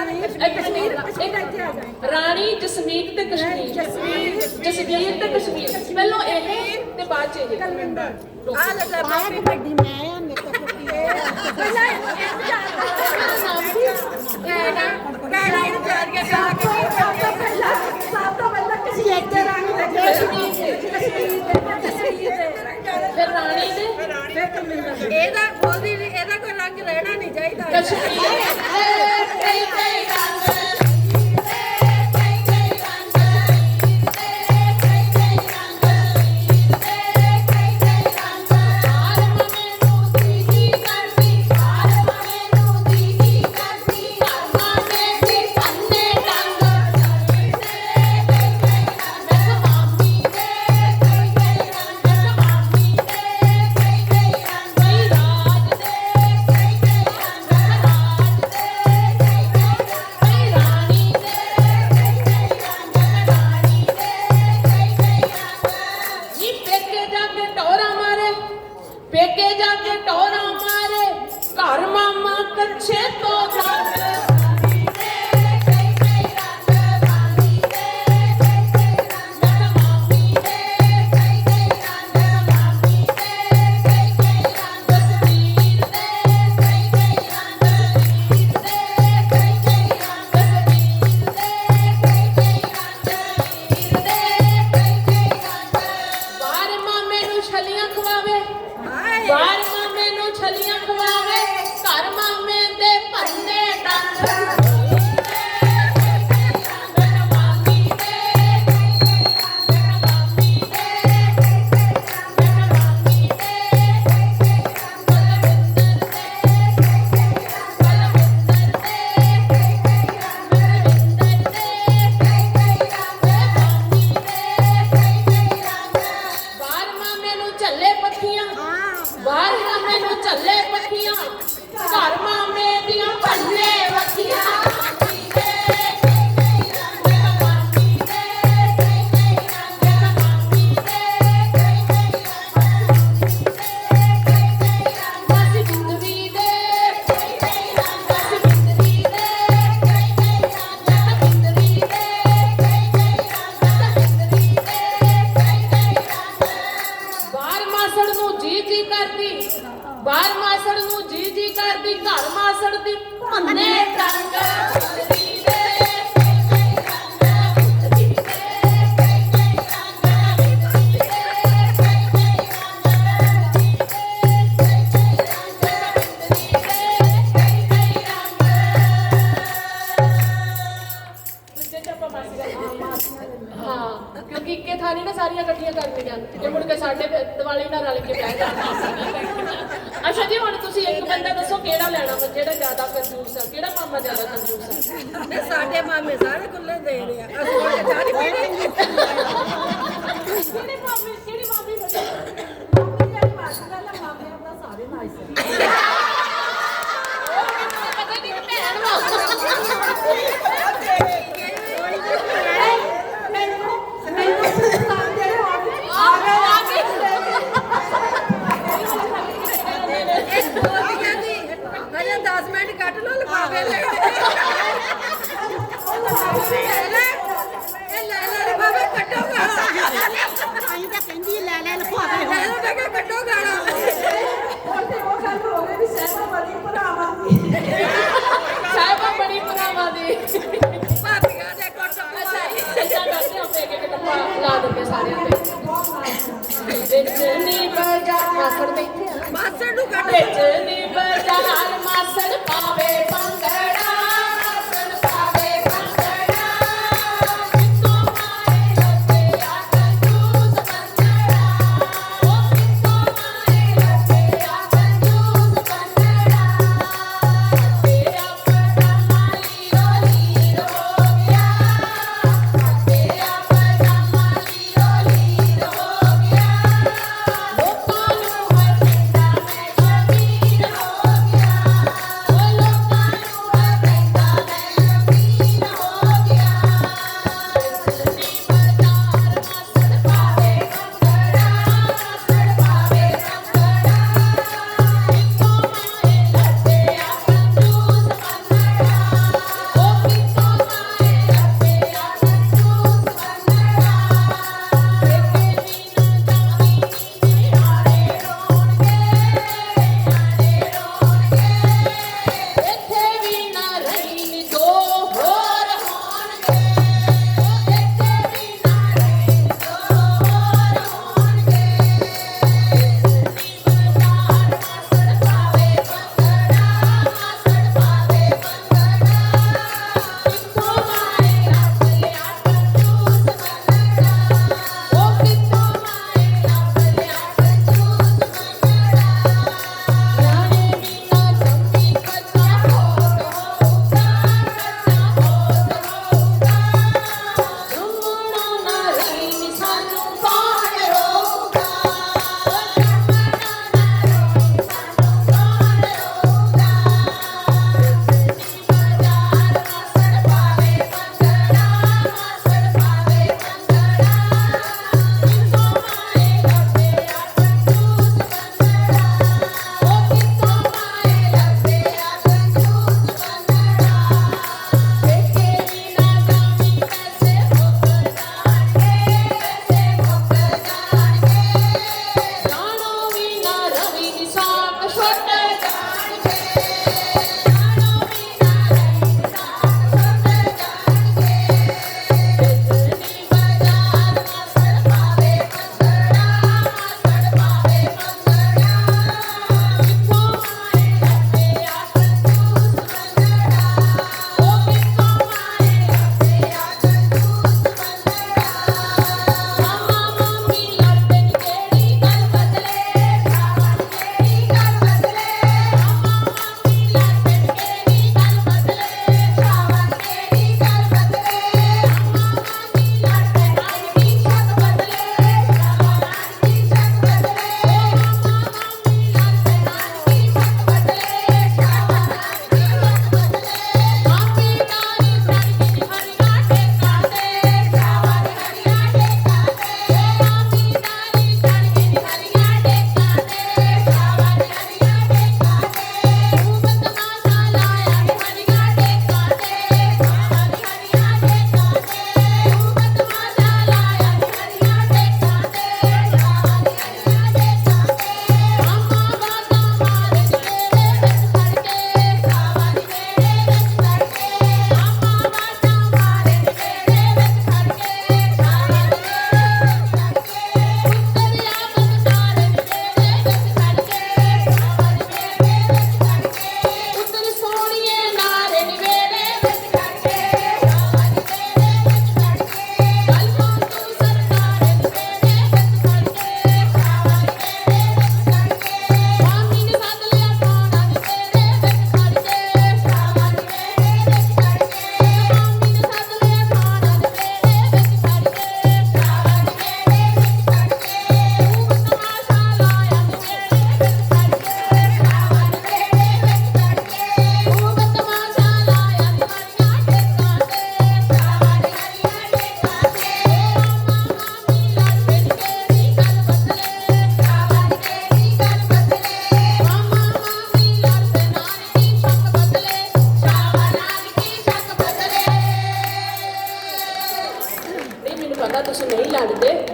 ਕਸ਼ਮੀਰ ਜਾ। ਰਾਣੀ ਜਸਮੀਤ ਤੇ ਕਸ਼ਮੀਰ। ਜਸਮੀਰ ਜਸਵੀਰ ਤੇ ਕਸ਼ਮੀਰ। ਪਹਿਲਾਂ ਇਹ ਤੇ ਬਾਅਦ ਚ ਇਹ। ਕਲਵਿੰਦਰ। ਆ ਲੈ ਲੈ ਪਾਇਆ ਕਬੱਡੀ ਮੈਂ ਆ ਮੇਰੇ ਕੋਲ ਕੁੱਤੀ ਪਹਿਲਾਂ ਇੰਤਜ਼ਾਰ ਕਹਿਣਾ ਕਹਿਣਾ ਇੰਤਜ਼ਾਰ ਕੇ ਪੇਕੇ ਜਾ ਕੇ ਟੋਰਾ ਮਾਰੇ ਘਰ ਮਾਮਾ ਕਰਦੀ ਘਰ ਮਾਸੜ ਦੀ ਭੰਨੇ ਟੰਗ ਹਾਂ, ਕਿਉਂਕਿ ਇੱਕੇ ਥਾਂ ਨੀ ਨਾ ਸਾਰੀਆਂ ਇਕੱਠੀਆਂ ਕਰਨੀਆਂ ਜੇ ਮੁੜ ਕੇ ਸਾਡੇ ਦੀਵਾਲੀ ਨਾਲ ਰਲ ਕੇ ਬਹਿ ਜਾਣਾ ਅੱਛਾ ਜੀ ਹੁਣ ਤੁਸੀਂ ਇੱਕ ਬੰਦਾ ਦੱਸੋ ਕਿਹੜਾ ਲੈਣਾ ਵਾ? ਜਿਹੜਾ ਜ਼ਿਆਦਾ ਕੰਜੂਸ ਆ ਕਿਹੜਾ ਮਾਮਾ ਜ਼ਿਆਦਾ ਕੰਜੂਸ ਆ? ਸਾਡੇ ਮਾਮੇ ਸਾਰੇ ਖੁੱਲੇ ਦੇ ਰਹੇ ਆ। ਅਸੀਂ ਉਹਦੇ ਚਾਹ ਨਹੀਂ ਪੀਣੀ। ਕਿਹੜੀ ਮਾਮੀ ਮਿੰਟ ਕੱਟ ਲੋ ਲਿਫਾਫੇ ਲੈ ਲੈ ਲੈ ਲੈ ਲਿਫਾਫੇ ਕੱਟੋ ਗਾਣਾ। ਆਈ ਤਾਂ ਕਹਿੰਦੀ ਲੈ ਲੈ ਲਖਵਾਵੇ ਲੈ ਲਓ ਮੈਂ ਕਿਹਾ ਕੱਟੋ ਗਾਣਾ। ਸਾਹਿਬਾ ਬੜੀ ਪੁਰਾਵਾ ਦੀ ਭਾਬੀਆਂ ਦੇ ਕੋਟੋ ਅੱਛਾ ਇੱਦਾਂ ਕਰਦੇ ਹਾਂ ਇੱਕ ਇੱਕ ਟੱਪਾ ਲਾ ਦਿੰਦੇ ਸਾਰਿਆਂ ਤੇ ਵਿੱਚ ਨੀ ਬਜਾ ਮਾਸੜ ਬੈਠੇ ਆ। ਮਾਸੜ ਨੂੰ ਕੱਟ ਵਿੱਚ ਨੀ ਬਜਾਰ